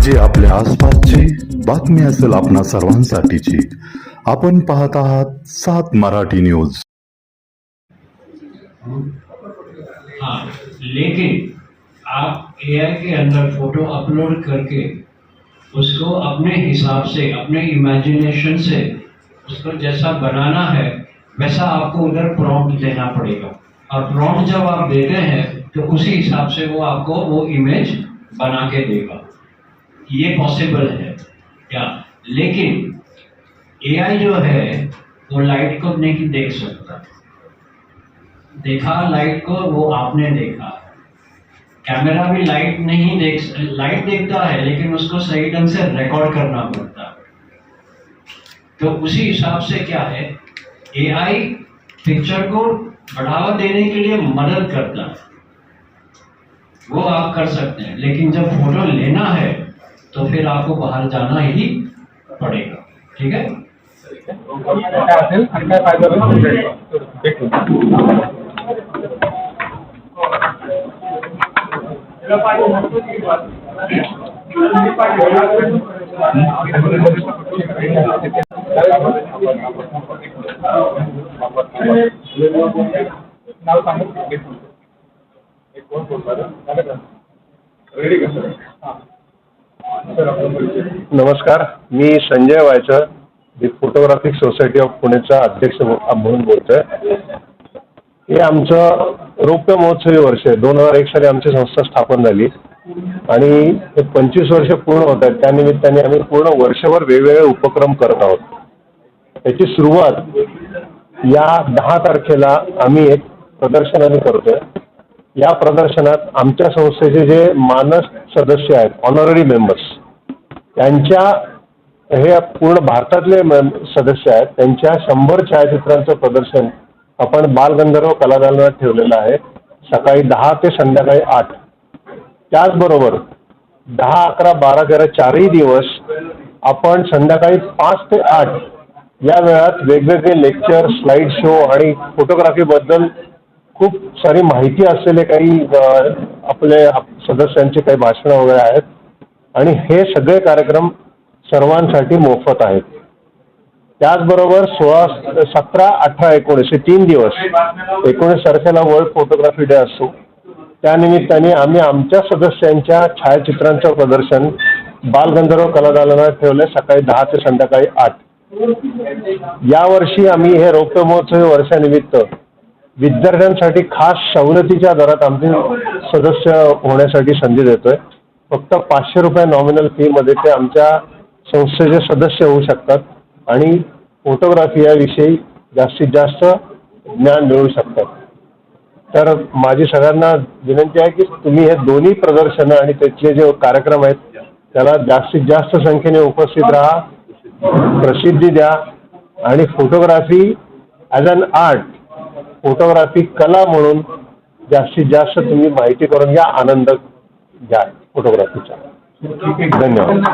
म्हणजे आपल्या आसपासची बातमी असेल आपणा सर्वांसाठीची. आपण पाहत आहात सात मराठी न्यूज़. हाँ लेकिन आप एआई के अंदर फ़ोटो अपलोड करके उसको अपने हिसाब से, अपने इमेजिनेशन से उसको जैसा बनाना है, वैसा आपको उधर प्रॉम्प्ट देना पड़ेगा। और प्रॉम्प्ट जब आप देते हैं तो उसी हिसाब से वो आपको वो इमेज बना के देगा। ये पॉसिबल है। क्या? लेकिन एआई जो है, वो लाइट को नहीं देख सकता देखा लाइट को, वो आपने देखा। कैमरा भी लाइट नहीं देख लाइट देखता है, लेकिन उसको सही ढंग से रिकॉर्ड करना पड़ता है। तो उसी हिसाब से क्या है? एआई पिक्चर को बढ़ावा देने के लिए मदद करता है। वो आप कर सकते हैं, लेकिन जब फ़ोटो लेना है तो फिर आपको बाहर जाना ही पड़ेगा। ठीक है? रेडी कर सर। हाँ। नमस्कार मी संजय वायचळ मी फोटोग्राफिक सोसायटी ऑफ पुणेचा अध्यक्ष म्हणून बोलतोय. हे आमचं रौप्य महोत्सवी वर्ष आहे. दोन हजार एक साली आमची संस्था स्थापन झाली. आणि हे पंचवीस वर्ष पूर्ण होत आहेत. त्यानिमित्ताने आम्ही पूर्ण वर्षभर वेगवेगळे उपक्रम करत आहोत. याची सुरुवात या दहा तारखेला आम्ही एक प्रदर्शनाने करतोय. या प्रदर्शनात आमच्या संस्थेचे जे मानस सदस्य आहेत ऑनररी मेंबर्स त्यांच्या हे पूर्ण भारतातले म- सदस्य आहेत. त्यांच्या शंभर छायाचित्रांचं प्रदर्शन आपण बालगंधर्व कलादालनात ठेवलेलं आहे. सकाळी दहा ते संध्याकाळी आठ. त्याचबरोबर दहा अकरा बारा तेरा चारही दिवस आपण संध्याकाळी पाच ते आठ या वेळात वेगवेगळे लेक्चर स्लाइड शो आणि फोटोग्राफीबद्दल खूप सारी माहिती असलेले काही आपले आप- सदस्यांचे काही भाषणं वगैरे आहेत. आणि हे सगळे कार्यक्रम सर्वांसाठी मोफत आहेत. त्याचबरोबर सोळा सतरा अठरा एकोणीस हे तीन दिवस एकोणीस तारखेला वर्ल्ड फोटोग्राफी डे असतो. त्यानिमित्ताने आम्ही आमच्या सदस्यांच्या छायाचित्रांचं प्रदर्शन बालगंधर्व कलादालनात ठेवले सकाळी दहा ते संध्याकाळी आठ. यावर्षी आम्ही हे रौप्य महोत्सवी वर्षानिमित्त विद्यार्थ्यांसाठी खास सवलतीच्या दरात आमचे सदस्य होण्यासाठी संधी देतोय. फक्त पाचशे रुपये नॉमिनल फीमध्ये ते आमच्या संस्थेचे सदस्य होऊ शकतात आणि फोटोग्राफी याविषयी जास्तीत जास्त ज्ञान मिळवू शकतात तर माझी सगळ्यांना विनंती आहे की तुम्ही हे दोन्ही प्रदर्शनं आणि त्याचे जे कार्यक्रम आहेत त्याला जास्तीत जास्त संख्येने उपस्थित राहा प्रसिद्धी द्या आणि photography as an art photography कला म्हणून जास्तीत जास्त तुम्ही माहिती करून घ्या आनंद घ्या फोटोग्राफीचा. धन्यवाद.